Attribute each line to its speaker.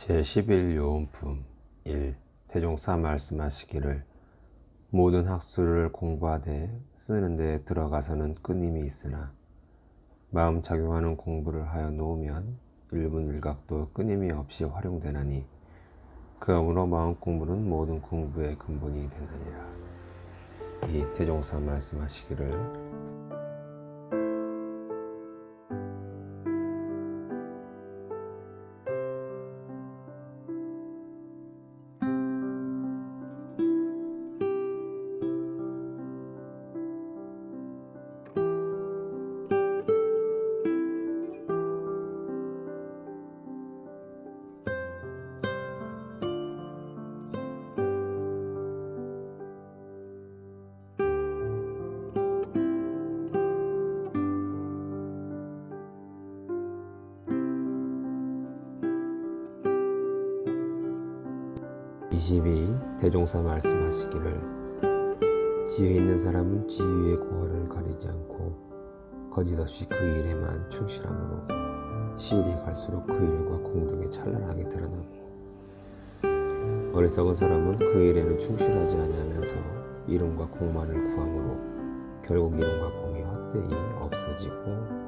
Speaker 1: 제11 요원품 1. 태종사 말씀하시기를 모든 학술을 공부하되 쓰는 데 들어가서는 끊임이 있으나 마음 작용하는 공부를 하여 놓으면 일분 일각도 끊임이 없이 활용되나니 그러므로 마음 공부는 모든 공부의 근본이 되느니라. 이 태종사 말씀하시기를 이십이 대종사 말씀하시기를 지혜 있는 사람은 지위의 고하를 가리지 않고 거짓없이 그 일에만 충실함으로 시일이 갈수록 그 일과 공덕이 찬란하게 드러나고 어리석은 사람은 그 일에는 충실하지 아니하면서 이름과 공만을 구함으로 결국 이름과 공이 헛되이 없어지고.